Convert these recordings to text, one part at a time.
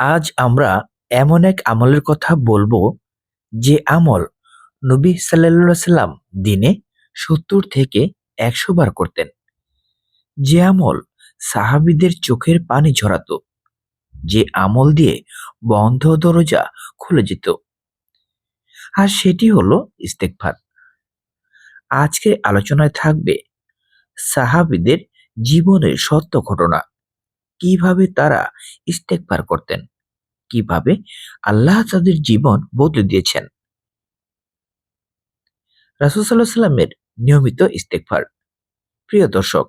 আজ আমরা এমন এক আমলের কথা বলব যে আমল নবী সাল্লাম দিনে সত্তর থেকে একশো বার করতেন। যে আমল সাহাবিদের চোখের পানি ঝরাতো, যে আমল দিয়ে বন্ধ দরজা খুলে যেত। আর সেটি হলো ইস্তেকফার আজকের আলোচনায় থাকবে সাহাবিদের জীবনের সত্য ঘটনা, কীভাবে তারা ইস্তেকফার করতেন। কীভাবে আল্লাহ তাদের জীবন বদলে দিয়েছেন। রাসুল সাল্লাহ সাল্লামের নিয়মিত ইস্তেকফার প্রিয় দর্শক,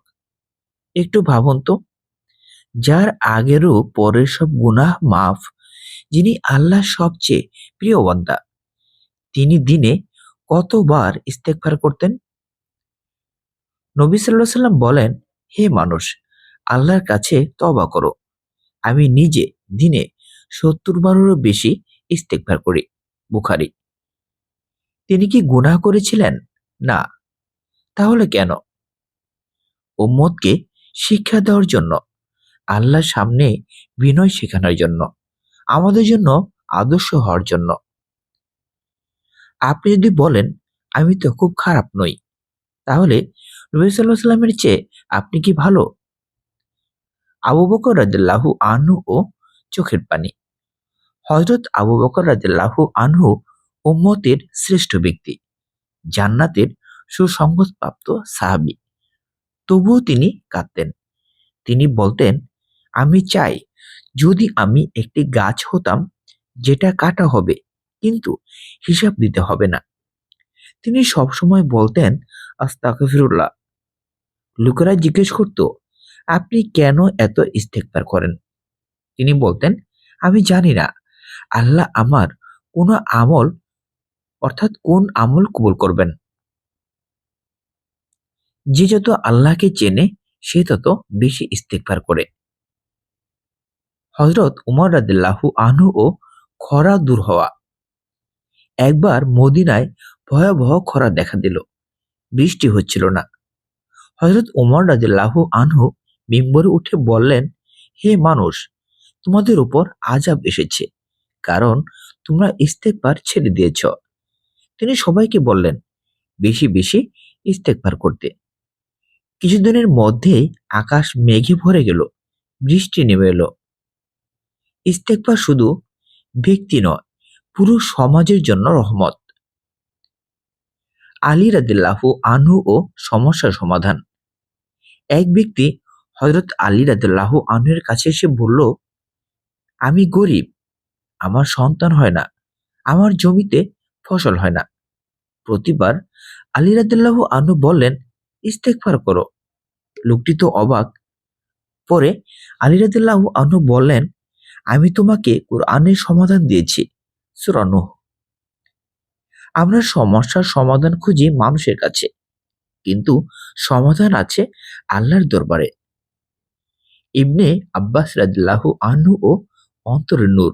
একটু ভাবুন তো, যার আগেরও পরের সব গুনাহ মাফ, যিনি আল্লাহ সবচেয়ে প্রিয় বান্দা, তিনি দিনে কতবার ইস্তেকফার করতেন? নবী সাল্লাহ সাল্লাম বলেন, হে মানুষ, আল্লাহর কাছে তবা করো। আমি নিজে দিনে সত্তর বারেরও বেশি ইস্তেকবার করি, বুখারি। তিনি কি গুনাহ করেছিলেন? না। তাহলে কেন? উম্মতকে শিক্ষা দেওয়ার জন্য, আল্লাহর সামনে বিনয় শেখানোর জন্য, আমাদের জন্য আদর্শ হওয়ার জন্য। আপনি যদি বলেন, আমি তো খুব খারাপ নই তাহলে নবী সাল্লামের চেয়ে আপনি কি ভালো? আবু বকর রাদিল্লাহু আনু ও চোখের পানি। হজরত আবু বকর রাদিল্লাহু আনহু উম্মতের শ্রেষ্ঠ ব্যক্তি, জান্নাতের সুসংবাদপ্রাপ্ত সাহাবি। তবুও তিনি কাঁদতেন। তিনি বলতেন, আমি চাই যদি আমি একটি গাছ হতাম যেটা কাটা হবে, কিন্তু হিসাব দিতে হবে না। তিনি সবসময় বলতেন আস্তাকফিরুল্লাহ লোকেরা জিজ্ঞেস করত, আপনি কেন এত ইস্তেকবার করেন? তিনি বলতেন, আমি জানি না। আল্লাহ আমার কোন আমল, অর্থাৎ কোন আমল কবুল করবেন? যে যত আল্লাহকে চেনে, সে তত বেশি ইস্তেকবার করে। হজরত উমর রাদিল্লাহু আনু ও খরা দূর হওয়া। একবার মদিনায় ভয়াবহ খরা দেখা দিল। বৃষ্টি হচ্ছিল না। হজরত উমর রাদিল্লাহু আনহু মিম্বরে উঠে বললেন, হে মানুষ, তোমাদের উপর আজাব এসেছে। কারণ তোমরা ইস্তেকবার ছেড়ে দিয়েছ। তিনি সবাইকে বললেন, বেশি বেশি ইস্তেকবার করতে। কিছুদিনের মধ্যেই আকাশ মেঘে ভরে গেল, বৃষ্টি নেমে এলো। ইস্তেকবার শুধু ব্যক্তি নয়, পুরো সমাজের জন্য রহমত। আলী রাদিল্লাহু আনহু ও সমস্যার সমাধান। এক ব্যক্তি হজরত আলী রাদিল্লাহু আনহুর কাছে এসে বলল, আমি গরিব আমার সন্তান হয় না, আমার জমিতে ফসল হয় না। প্রতিবার আলী রাদিল্লাহু আনহু বললেন ইস্তেকফার করো। লোকটি তো অবাক। পরে আলী রাদিল্লাহু আনহু বললেন, আমি তোমাকে কোরআনের সমাধান দিয়েছি সুরানুহ আমরা সমস্যার সমাধান খুঁজি মানুষের কাছে, কিন্তু সমাধান আছে আল্লাহর দরবারে। ইবনে আব্বাস রাদিল্লাহু আনহু ও অন্তরের নূর।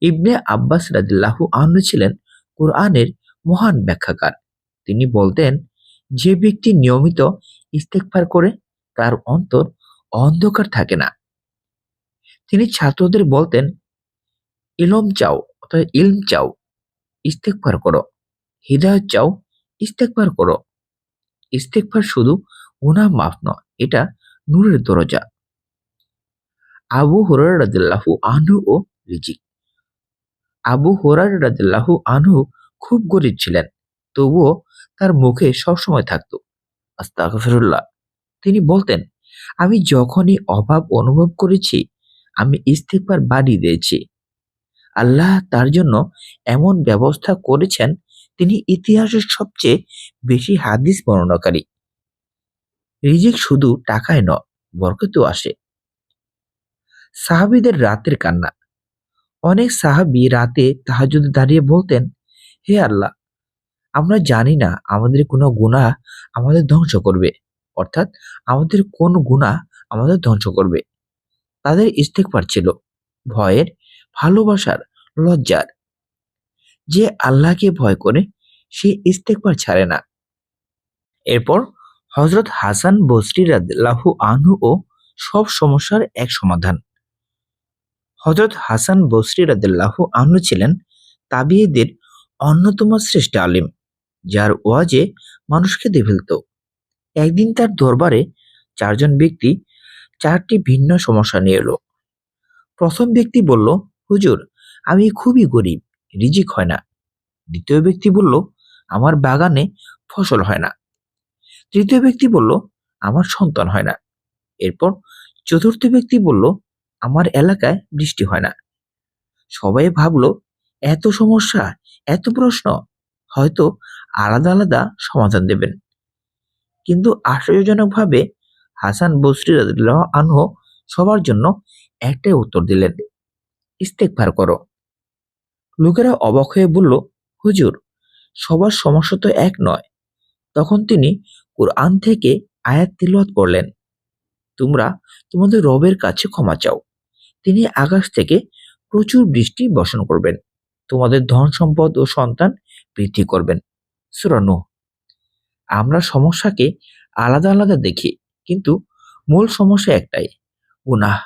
ইবনে আব্বাস রাদিল্লাহু আনহু ছিলেন কোরআনের মহান ব্যাখ্যাকার। তিনি বলতেন, যে ব্যক্তি নিয়মিত ইস্তেকফার করে, তার অন্তর অন্ধকার থাকে না। তিনি ছাত্রদের বলতেন, ইলম চাও, অর্থাৎ ইলম চাও ইস্তেকফার করো। হৃদয়ত চাও ইস্তেকফার করো। ইস্তেকফার শুধু গুনাহ মাফ নয়, এটা নূরের দরজা। আবু রাদিল্লাহু আনহু ও রিজিক। আবু হরার রাদিল্লাহু আনহু খুব গরিব ছিলেন, তবুও তার মুখে সবসময় থাকতো। আস্তাগফিরুল্লাহ, তিনি বলতেন, আমি যখনই অভাব অনুভব করেছি, আমি ইস্তেকবার বাড়িয়ে দিয়েছি। আল্লাহ তার জন্য এমন ব্যবস্থা করেছেন, তিনি ইতিহাসের সবচেয়ে বেশি হাদিস বর্ণনাকারী। রিজিক শুধু টাকায় নয়, বরকতেও আসে। সাহাবিদের রাতের কান্না অনেক সাহাবি রাতে তাহাজুদে দাঁড়িয়ে বলতেন, হে আল্লাহ, আমরা জানি না আমাদের কোনো গুনাহ আমাদের ধ্বংস করবে। অর্থাৎ আমাদের কোন গুনাহ আমাদের ধ্বংস করবে। তাদের ইস্তেকবার ছিল, ভয়ের, ভালোবাসার, লজ্জার। যে আল্লাহকে ভয় করে, সে ইস্তেকবার ছাড়ে না। এরপর হজরত হাসান বসরি রাদিল্লাহু আনহু ও সব সমস্যার এক সমাধান। হজরত হাসান বসরি রাদিল্লাহ আনহু ছিলেন তাবিয়েদের অন্যতম শ্রেষ্ঠ আলিম, যার ওয়াজে মানুষকে ফেলত একদিন তার দরবারে চারজন ব্যক্তি চারটি ভিন্ন সমস্যা নিয়ে এলো। প্রথম ব্যক্তি বলল, হুজুর, আমি খুবই গরিব, রিজিক হয় না। দ্বিতীয় ব্যক্তি বলল, আমার বাগানে ফসল হয় না। তৃতীয় ব্যক্তি বলল, আমার সন্তান হয় না। এরপর চতুর্থ ব্যক্তি বলল আমার এলাকায় বৃষ্টি হয় না। সবাই ভাবলো, এত সমস্যা, এত প্রশ্ন, হয়তো আলাদা আলাদা সমাধান দেবেন। কিন্তু আশ্চর্যজনকভাবে হাসান বসরি আনহু সবার জন্য একটাই উত্তর দিলেন ইস্তেকভার করো। লোকেরা অবাক হয়ে বলল, হুজুর, সবার সমস্যা তো এক নয়। তখন তিনি কোরআন থেকে আয়াত তিলওয়াত করলেন, তোমরা তোমাদের রবের কাছে ক্ষমা চাও। তিনি আকাশ থেকে প্রচুর বৃষ্টি বর্ষণ করবেন। তোমাদের ধন সম্পদ ও সন্তান বৃদ্ধি করবেন। সুরানো আমরা সমস্যাকে আলাদা আলাদা দেখি, কিন্তু মূল সমস্যা একটাই, গুনাহ।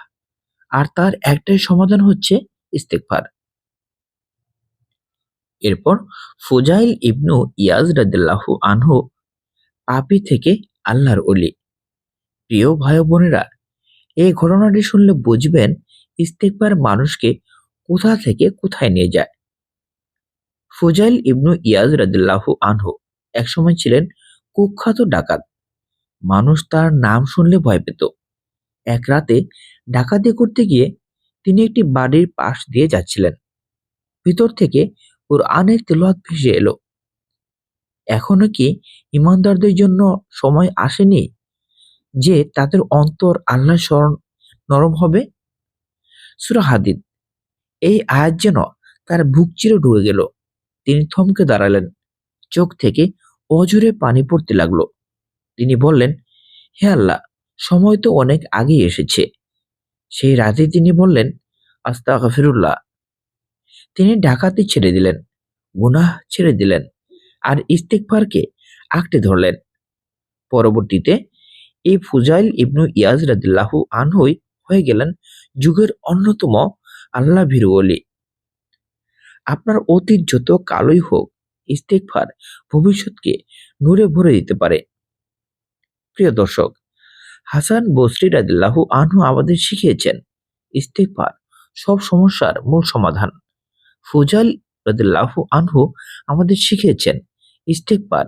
আর তার একটাই সমাধান হচ্ছে ইস্তেকফার এরপর ফুজাইল ইবনু ইয়াজ রাদিল্লাহু আনহু পাপি থেকে আল্লাহর অলি প্রিয় ভাই বোনেরা, এই ঘটনাটি শুনলে বুঝবেন ইস্তেকবার মানুষকে কোথা থেকে কোথায় নিয়ে যায়? ফুজাইল ইবনু ইয়াজ রাদিল্লাহু আনহু একসময় ছিলেন কুখ্যাত ডাকাত। মানুষ তার নাম শুনলে ভয় পেত। এক রাতে ডাকাতি করতে গিয়ে তিনি একটি বাড়ির পাশ দিয়ে যাচ্ছিলেন। ভিতর থেকে ওর আনের তেলোয়াত ভেসে এলো। এখনও কি ইমানদারদের জন্য সময় আসেনি যে তাদের অন্তর আল্লাহ স্মরণ নরম হবে? সুরা হাদিদ। এই আয়াত যেন তার বুক চিরে ঢুকে গেল। তিনি থমকে দাঁড়ালেন। চোখ থেকে অজুরে পানি পড়তে লাগল। তিনি বললেন, হে আল্লাহ, সময় তো অনেক আগেই এসেছে। সেই রাতে তিনি বললেন আস্তা গফিরুল্লাহ তিনি ডাকাতি ছেড়ে দিলেন, গুনাহ ছেড়ে দিলেন আর ইস্তেকফারকে আঁকড়ে ধরলেন। পরবর্তীতে এই ফুজাইল ইবনু ইয়াজ রাদিল্লাহু আনহুই হয়ে গেলেন যুগের অন্যতম আল্লাহ ভীরু অলি আপনার অতীত যত কালোই হোক ইস্তেকফার ভবিষ্যৎকে নূরে ভরে দিতে পারে। প্রিয় দর্শক, হাসান বসরি রাদিল্লাহু আনহু আমাদের শিখিয়েছেন ইস্তেকফার সব সমস্যার মূল সমাধান। ফুজাইল রাদিল্লাহু আনহু আমাদের শিখিয়েছেন ইস্তেকবার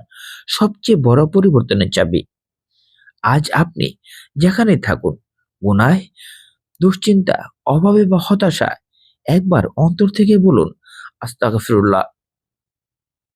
সবচেয়ে বড় পরিবর্তনের চাবি। আজ আপনি যেখানে থাকুন গুনায় দুশ্চিন্তা অভাবে বা হতাশায় একবার অন্তর থেকে বলুন আস্তাগফিরুল্লাহ।